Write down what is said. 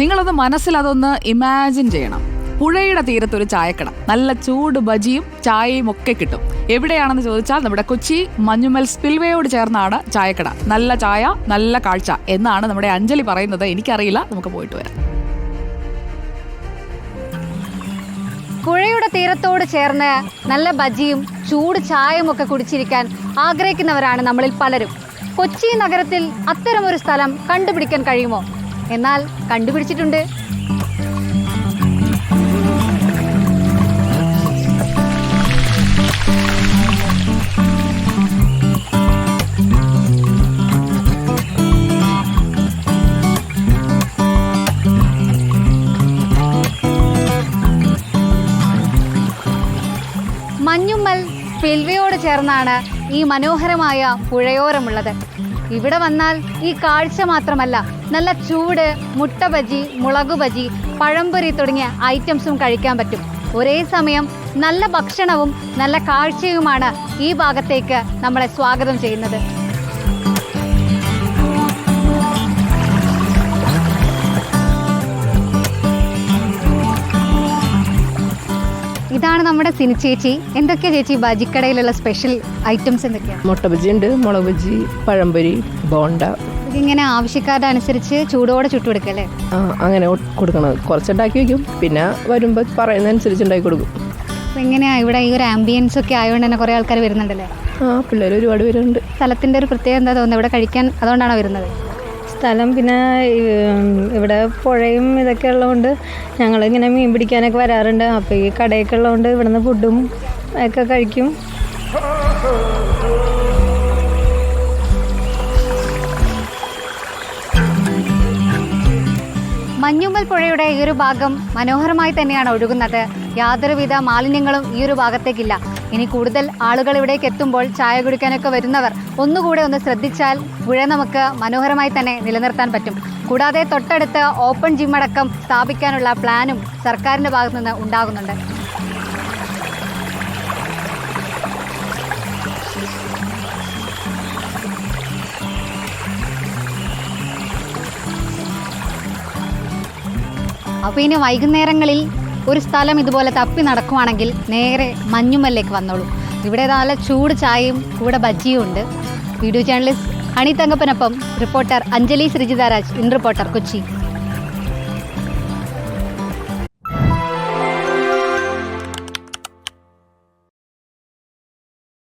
നിങ്ങളൊന്ന് മനസ്സിൽ അതൊന്ന് ഇമാജിൻ ചെയ്യണം. പുഴയുടെ തീരത്ത് ഒരു ചായക്കട. നല്ല ചൂട് ബജിയും ചായയും ഒക്കെ കിട്ടും. എവിടെയാണെന്ന് ചോദിച്ചാൽ നമ്മുടെ കൊച്ചി മഞ്ഞുമൽ സ്പിൽവേയോട് ചേർന്നാണ് ചായക്കട. നല്ല ചായ നല്ല കാഴ്ച എന്നാണ് നമ്മുടെ അഞ്ജലി പറയുന്നത്. എനിക്കറിയില്ല നമുക്ക് പോയിട്ട് വരാം. പുഴയുടെ തീരത്തോട് ചേർന്ന് നല്ല ബജിയും ചൂട് ചായയും ഒക്കെ കുടിച്ചിരിക്കാൻ ആഗ്രഹിക്കുന്നവരാണ് നമ്മളിൽ പലരും. കൊച്ചി നഗരത്തിൽ അത്തരമൊരു സ്ഥലം കണ്ടുപിടിക്കാൻ കഴിയുമോ? എന്നാൽ കണ്ടുപിടിച്ചിട്ടുണ്ട്. മഞ്ഞുമ്മൽ സ്പിൽവേയോട് ചേർന്നാണ് ഈ മനോഹരമായ പുഴയോരമുള്ളത്. ഇവിടെ വന്നാൽ ഈ കാഴ്ച മാത്രമല്ല നല്ല ചൂട് മുട്ട ബജി മുളക് ബജി പഴംപൊരി തുടങ്ങിയ ഐറ്റംസും കഴിക്കാൻ പറ്റും. ഒരേ സമയം നല്ല ഭക്ഷണവും നല്ല കാഴ്ചയുമാണ് ഈ ഭാഗത്തേക്ക് നമ്മളെ സ്വാഗതം ചെയ്യുന്നത്. ഇതാണ് നമ്മുടെ സിനി ചേച്ചി. എന്തൊക്കെയാ ചേച്ചി ബജിക്കടയിലുള്ള സ്പെഷ്യൽ ഐറ്റംസ് എന്തൊക്കെയാണ് മുട്ട ബജി ഉണ്ട് മുളക് ബജി പഴംപൊരി ബോണ്ട. ഇങ്ങനെ ആവശ്യക്കാരുടെ അനുസരിച്ച് ചൂടോടെ ചുട്ടുകൊടുക്കല്ലേ അങ്ങനെ കൊടുക്കണം. കുറച്ചുണ്ടാക്കി വെക്കും. പിന്നെ വരുമ്പോൾ പറയുന്നതനുസരിച്ച് ഉണ്ടാക്കി കൊടുക്കും. എങ്ങനെയാ ഇവിടെ ഈ ഒരു ആംബിയൻസ് ഒക്കെ ആയതുകൊണ്ട് തന്നെ കുറേ ആൾക്കാർ വരുന്നുണ്ടല്ലേ? ആ പിള്ളേർ ഒരുപാട് പേരുണ്ട്. സ്ഥലത്തിന്റെ ഒരു പ്രത്യേകത എന്താ തോന്നുന്നത് ഇവിടെ കഴിക്കാൻ അതുകൊണ്ടാണോ വരുന്നത്? സ്ഥലം പിന്നെ ഇവിടെ പുഴയും ഇതൊക്കെ ഉള്ളതുകൊണ്ട് ഞങ്ങളിങ്ങനെ മീൻ പിടിക്കാനൊക്കെ വരാറുണ്ട്. അപ്പോൾ ഈ കടയൊക്കെ ഉള്ളതുകൊണ്ട് ഇവിടുന്ന് ഫുഡും ഒക്കെ കഴിക്കും. മഞ്ഞുമ്മൽ പുഴയുടെ ഈ ഒരു ഭാഗം മനോഹരമായി തന്നെയാണ് ഒഴുകുന്നത്. യാതൊരുവിധ മാലിന്യങ്ങളും ഈ ഒരു ഭാഗത്തേക്കില്ല. ഇനി കൂടുതൽ ആളുകൾ ഇവിടേക്ക് എത്തുമ്പോൾ ചായ കുടിക്കാനൊക്കെ വരുന്നവർ ഒന്നുകൂടെ ഒന്ന് ശ്രദ്ധിച്ചാൽ പുഴ നമുക്ക് മനോഹരമായി തന്നെ നിലനിർത്താൻ പറ്റും. കൂടാതെ തൊട്ടടുത്ത് ഓപ്പൺ ജിം അടക്കം സ്ഥാപിക്കാനുള്ള പ്ലാനും സർക്കാരിന്റെ ഭാഗത്തു നിന്ന് ഉണ്ടാകുന്നുണ്ട്. അപ്പോൾ ഇനി വൈകുന്നേരങ്ങളിൽ ഒരു സ്ഥലം ഇതുപോലെ തപ്പി നടക്കുവാണെങ്കിൽ നേരെ മഞ്ഞുമല്ലേക്ക് വന്നോളൂ. ഇവിടെ നല്ല ചൂട് ചായയും കൂടെ ബജ്ജിയും ഉണ്ട്. Video journalist Honey തങ്കപ്പനൊപ്പം reporter Anjali Sreejitharaj in reporter Kochi.